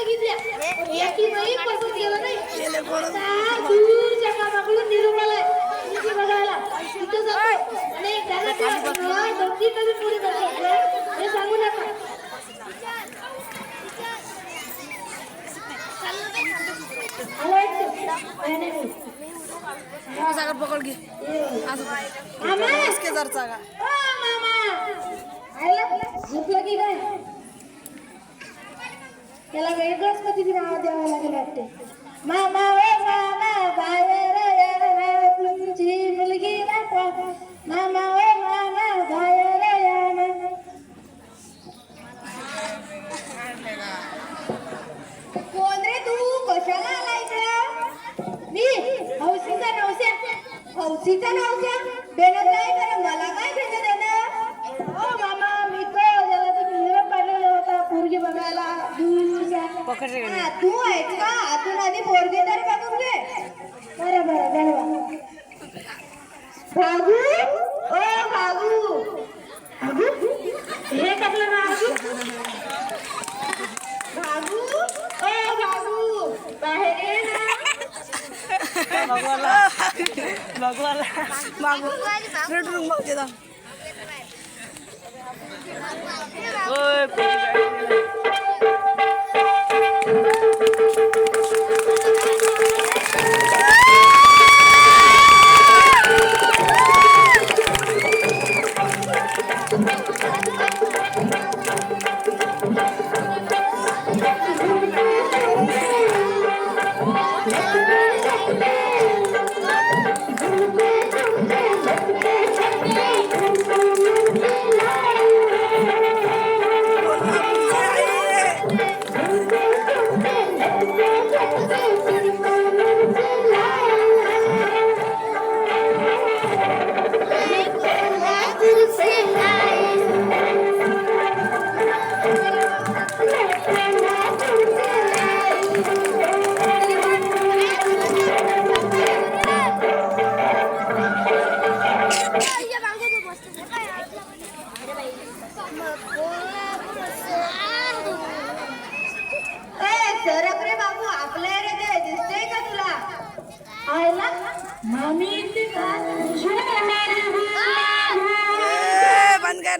बघितल्या. एकी बाई पसंत केलं नाही. आता दूरच्या कामाकडून निरोप आलाय मुलगी बघायला. तिथं जातो. आणि त्याला ते आपलं गमती कधी पुरी करतो आपलं हे सांगू नका. आलं वाटतं? नाही, नाही, नाही. सागर पकड घे का ओ मामा. आयला. झोपलं की काय? त्याला वेगळंच कधी नाव द्यावं लागेल वाटते. मामा ओ मामा बाहेर या तुमची मुलगी दाखवा. मामा ओ मामा बाहेर या ना. कोण रे तू? कशाला आला इकडं? मी? हौसीचा नवशा हौसीचा नवशा देणं काय करा मला काय भेटत देणं हो मामा मी तो ज्याला ते निरोप पाठवला होता पोरगी बघायला. दूर पकड रे. हा, तू आहेस का? आतून आधी पोरगी तर बघून घे. बरं बरं बरं भागू ओ भागू भागू हे कसलं नाव भागू ओ भागू बाहेर ये ना. भगवाला भगवाला मागू रेटून मग ते दाम ओय ए बंद कर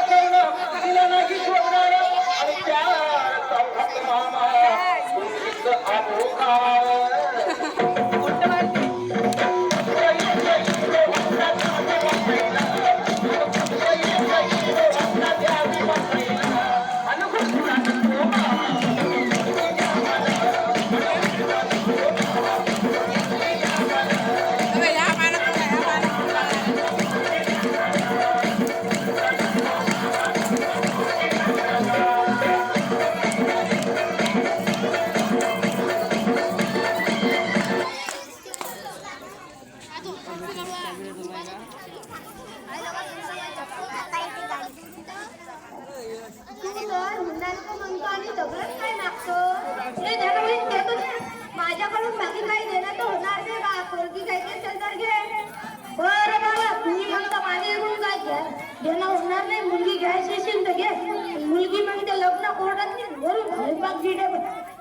बाबा कोर्टात धरून हरिबाग जिडे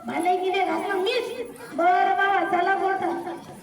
भाले गिडे घासलं मीच बरं बाबा चला कोर्टात